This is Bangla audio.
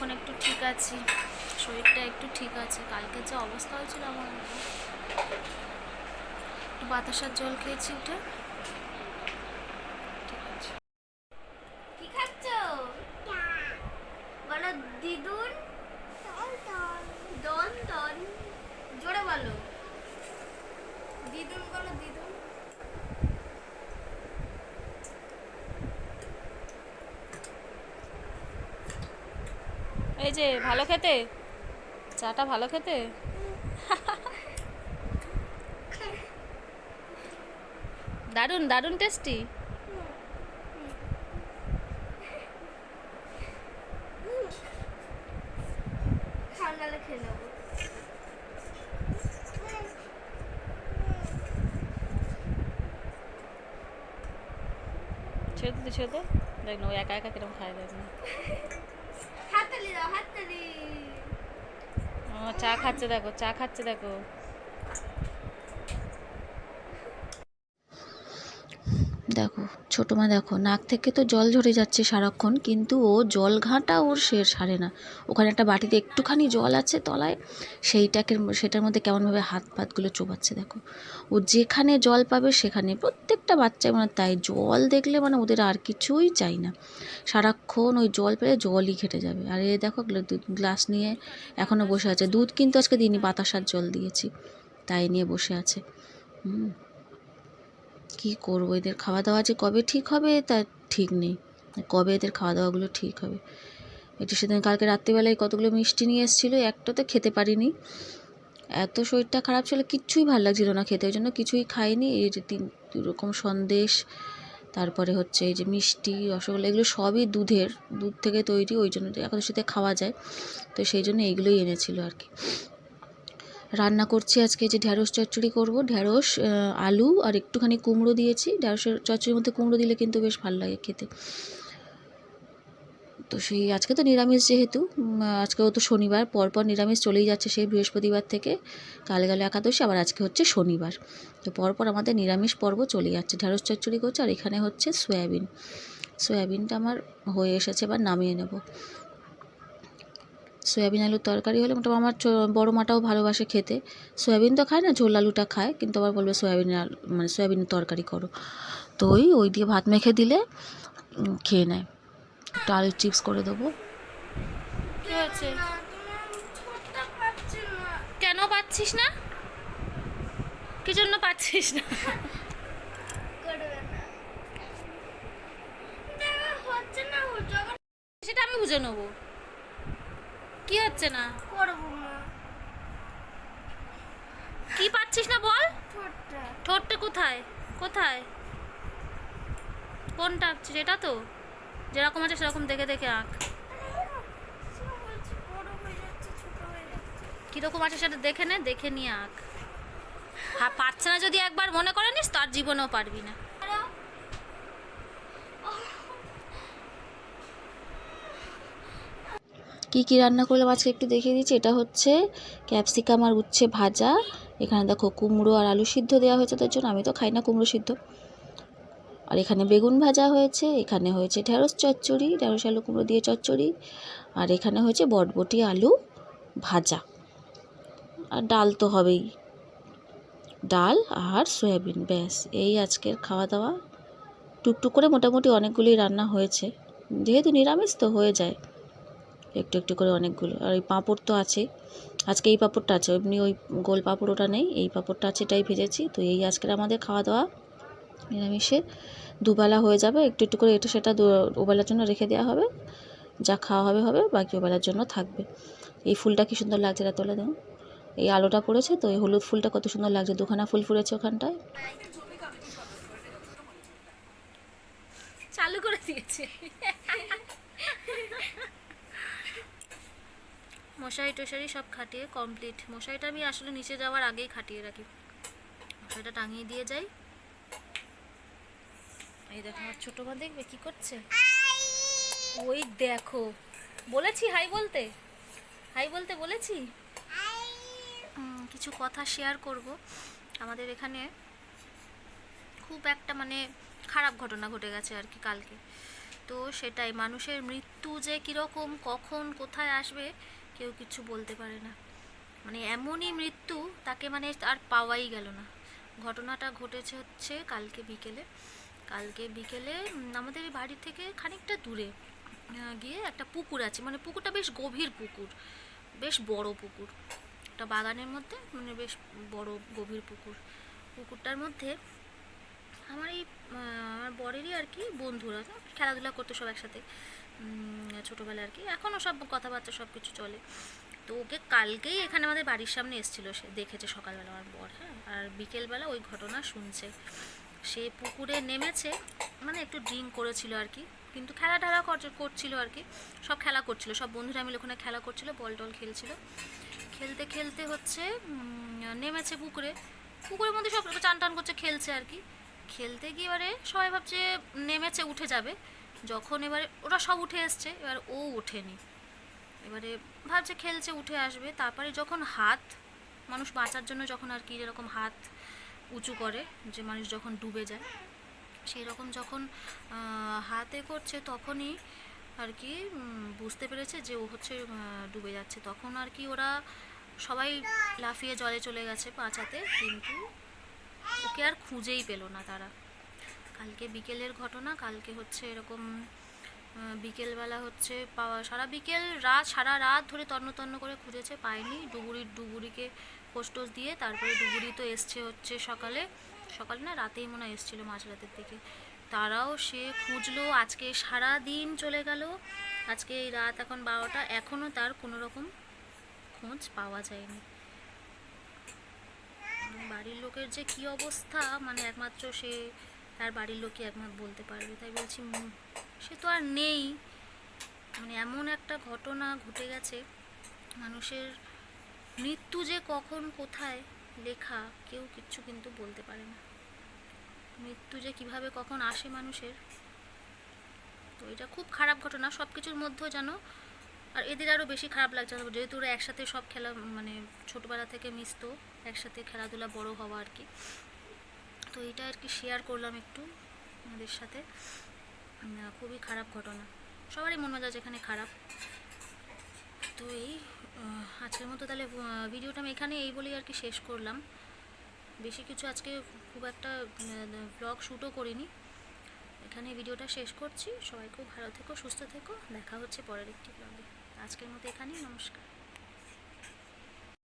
এখন একটু ঠিক আছি। শরীরটা একটু ঠিক আছে। কালকে যে অবস্থা হয়েছিল আমার একটু বাতাসার জল খেয়েছি ওটা দিদুন দন দন জোরে বলো। দিদুন বলো দিদুন এই যে ভালো খেতে? চাটা ভালো খেতে? দারুণ দারুণ টেস্টি ছেড়ে দিতে ছেড়ে দেখ না ও একা একা কীরকম খায় দেখ না। চা খাচ্ছে দেখো চা খাচ্ছে দেখো দেখো, ছোটো মা দেখো, নাক থেকে তো জল ঝরে যাচ্ছে সারাক্ষণ, কিন্তু ও জল ঘাঁটা ওর সে সারে না। ওখানে একটা বাটিতে একটুখানি জল আছে তলায়, সেইটাকে, সেটার মধ্যে কেমনভাবে হাত পাতগুলো চোবাচ্ছে দেখো। ও যেখানে জল পাবে সেখানে, প্রত্যেকটা বাচ্চাই মানে তাই, জল দেখলে মানে ওদের আর কিছুই চাই না। সারাক্ষণ ওই জল পেলে জলই ঘেটে যাবে। আর এ দেখো গ্লাস নিয়ে এখনও বসে আছে। দুধ কিন্তু আজকে দিইনি, বাতাসার জল দিয়েছি, তাই নিয়ে বসে আছে। হুম। কী করব? এদের খাওয়া দাওয়া যে কবে ঠিক হবে তার ঠিক নেই। কবে এদের খাওয়া দাওয়াগুলো ঠিক হবে? এটি সেদিন কালকে রাত্রিবেলায় কতগুলো মিষ্টি নিয়ে এসেছিল, একটা তো খেতে পারিনি। এত শরীরটা খারাপ ছিল, কিচ্ছুই ভালো লাগছিল না খেতে, ওই জন্য কিছুই খাইনি। এই যে তিন রকম সন্দেশ, তারপরে হচ্ছে এই যে মিষ্টি, রসগোল্লা, এগুলো সবই দুধের, দুধ থেকে তৈরি, ওই জন্য একাদশীতে খাওয়া যায়। তো সেই জন্য এইগুলোই এনেছিল আর কি। রান্না করছি আজকে যে ঢ্যাঁড়স চচ্চড়ি করব। ঢ্যাঁড়স আলু আর একটুখানি কুমড়ো দিয়েছি। ঢ্যাঁড়সের চচ্চড়ির মধ্যে কুমড়ো দিলে কিন্তু বেশ ভালো লাগে খেতে। তো সেই আজকে তো নিরামিষ যেহেতু আজকেও তো শনিবার, পরপর নিরামিষ চলেই যাচ্ছে সেই বৃহস্পতিবার থেকে। কালে কালে একাদশী, আবার আজকে হচ্ছে শনিবার। তো পরপর আমাদের নিরামিষ পর্ব চলে যাচ্ছে। ঢ্যাঁড়স চচ্চড়ি করছে আর এখানে হচ্ছে সয়াবিন। সয়াবিনটা আমার হয়ে এসেছে, এবার নামিয়ে নেব। সয়াবিন আলুর তরকারি হলে মোটামুটি আমার বড় মাটাও ভালোবাসে খেতে। সয়াবিন তো খায় না, ঝোল আলুটা খায়, কিন্তু আবার বলবে সয়াবিন মানে সয়াবিনের তরকারি করো। তো ওই ওই দিয়ে ভাত মেখে দিলে খেয়ে নেয়। একটু আলুর চিপস করে দেবো। কেন পাচ্ছিস না? কি জন্য পাচ্ছিস না? সেটা আমি বুঝে নেব। কি হচ্ছে না? করব মা। কি পাচ্ছিস না বল? ঠোঁটটা। ঠোঁটটা কোথায়? কোথায়? কোনটা আঁকছিস এটা তো? যেরকম আছে সেরকম দেখে দেখে আঁক। কীরকম আছে সেটা দেখে নে দেখে নিয়ে আঁক। হ্যাঁ পারছে না যদি একবার মনে করে নিস তার জীবনেও পারবি না। কি কি রান্না করলাম? আজকে একটু দেখিয়ে দিচ্ছি। এটা হচ্ছে ক্যাপসিকাম আর উচ্ছে ভাজা। এখানে দেখো কুমড়ো আর আলু সিদ্ধ দেওয়া হয়েছে তার জন্য। আমি তো খাই না কুমড়ো সিদ্ধ। আর এখানে বেগুন ভাজা হয়েছে। এখানে হয়েছে ঢ্যাঁড়স চচ্চড়ি ঢ্যাঁড়স আলু, কুমড়ো দিয়ে চচ্চড়ি। আর এখানে হয়েছে বটবটি আলু ভাজা। আর ডাল তো হবেই। ডাল আর সয়াবিন, ব্যাস। এই আজকের খাওয়া দাওয়া টুকটুক করে মোটামুটি অনেকগুলোই রান্না হয়েছে। যেহেতু নিরামিষ তো হয়ে যায়। একটু একটু করে অনেকগুলো। আর ওই পাঁপড় তো আছে। আজকে এই পাঁপড়টা আছে। এমনি ওই গোল পাঁপড় ওটা নেই। এই পাঁপড়টা আছে এটাই ভেজেছি। তো এই আজকের আমাদের খাওয়া দাওয়া নিরামিষে। দুবেলা হয়ে যাবে। একটু একটু করে এটা সেটা ওবেলার জন্য রেখে দেওয়া হবে। যা খাওয়া হবে হবে, বাকি ওবেলার জন্য থাকবে। এই ফুলটা কি সুন্দর লাগছে এটা তোলে দেখুন। এই আলোটা পড়েছে তো, এই হলুদ ফুলটা কত সুন্দর লাগছে। দুখানা ফুল ফুটেছে ওখানটায়। চালু করে দিয়েছে। মশারি টশারি সব খাটিয়ে কমপ্লিট মশারিটা আমি আসলে নিচে যাওয়ার আগেই খাটিয়ে রাখি। মশারিটা টাঙিয়ে দিয়ে যাই। এই দেখো আমার ছোটো মা দেখবে কি করছে? ওই দেখো। বলেছি হাই বলতে? হাই বলতে বলেছি? কিছু কথা শেয়ার করব। আমাদের এখানে খুব একটা মানে খারাপ ঘটনা ঘটে গেছে আর কি কালকে। তো সেটাই, মানুষের মৃত্যু যে কীরকম, কখন, কোথায় আসবে কেউ কিছু বলতে পারে না। মানে এমনই মৃত্যু, তাকে মানে আর পাওয়াই গেল না। ঘটনাটা ঘটেছে হচ্ছে কালকে বিকেলে। কালকে বিকেলে আমাদের বাড়ি থেকে খানিকটা দূরে গিয়ে একটা পুকুর আছে। মানে পুকুরটা বেশ গভীর পুকুর, বেশ বড় পুকুর। একটা বাগানের মধ্যে মানে বেশ বড় গভীর পুকুর। পুকুরটার মধ্যে আমার এই আমার বরেরই আর কি বন্ধুরা, খেলাধুলা করতো সব একসাথে। উম, ছোটোবেলায় আর কি। এখনও সব কথাবার্তা সব কিছু চলে। তো ওকে কালকেই এখানে আমাদের বাড়ির সামনে এসেছিল সে দেখেছে সকালবেলা আমার বর হ্যাঁ? আর বিকেলবেলা ওই ঘটনা শুনছে। সে পুকুরে নেমেছে মানে একটু ড্রিঙ্ক করেছিল আর কি। কিন্তু খেলা টেলা কর- করছিল আর কি। সব খেলা করছিল সব বন্ধুরা মিলে ওখানে খেলা করছিল বল টল খেলছিল। খেলতে খেলতে হচ্ছে নেমেছে পুকুরে। পুকুরের মধ্যে সব চান টান করছে খেলছে আর কি। খেলতে গিয়ে এবারে সবাই ভাবছে নেমেছে উঠে যাবে। যখন এবারে ওরা সব উঠে এসছে এবার ও ওঠেনি। এবারে ভাবছে খেলছে, উঠে আসবে। তারপরে যখন হাত, মানুষ বাঁচার জন্য যখন আর কি এরকম হাত উঁচু করে, যে মানুষ যখন ডুবে যায় সেই রকম যখন হাতে করছে তখনই আর কি বুঝতে পেরেছে যে ও হচ্ছে ডুবে যাচ্ছে। তখন আর কি ওরা সবাই লাফিয়ে জলে চলে গেছে বাঁচাতে কিন্তু ওকে আর খুঁজেই পেল না তারা। কালকে বিকেলের ঘটনা, কালকে হচ্ছে এরকম বিকেলবেলা হচ্ছে পাওয়া, সারা বিকেল রাত, সারা রাত ধরে তন্ন তন্ন করে খুঁজেছে, পায়নি। ডুবুরির ডুবুরিকে পোস্টোস দিয়ে তারপরে ডুবুরি তো এসছে হচ্ছে সকালে সকালে না রাতেই মনে হয় এসছিলো মাঝরাতের দিকে। তারাও সে খুঁজলো, আজকে সারা দিন চলে গেল, আজকে এই রাত এখন বারোটা এখনও তার কোনো রকম খোঁজ পাওয়া যায়নি। বাড়ির লোকের যে কি অবস্থা মানে একমাত্র সে তার বাড়ির লোকই একমাত্র বলতে পারবে। তাই বলছি সে তো আর নেই। মানে এমন একটা ঘটনা ঘটে গেছে, মানুষের মৃত্যু যে কখন, কোথায়, লেখা কেউ কিচ্ছু কিন্তু বলতে পারে না। মৃত্যু যে কীভাবে কখন আসে মানুষের, তো এটা খুব খারাপ ঘটনা। সব কিছুর মধ্যেও যেন, আর এদের আরও বেশি খারাপ লাগছে। যেহেতু ওরা একসাথে সব খেলা মানে ছোটোবেলা থেকে মিশতো, একসাথে খেলাধুলা বড় হওয়া আর কি। তো এটা আর কি শেয়ার করলাম একটু আমাদের সাথে। খুবই খারাপ ঘটনা। সবারই মন মেজাজ এখানে খারাপ। তো এই আজকের মতো তাহলে ভিডিওটা আমি এখানে এই বলেই আর কি শেষ করলাম। বেশি কিছু আজকে খুব একটা ব্লগ শ্যুটও করিনি। এখানে ভিডিওটা শেষ করছি। সবাই খুব ভালো থেকো, সুস্থ থেকো। দেখা হচ্ছে পরের একটি ব্লগে আজকের মতো এখানেই, নমস্কার।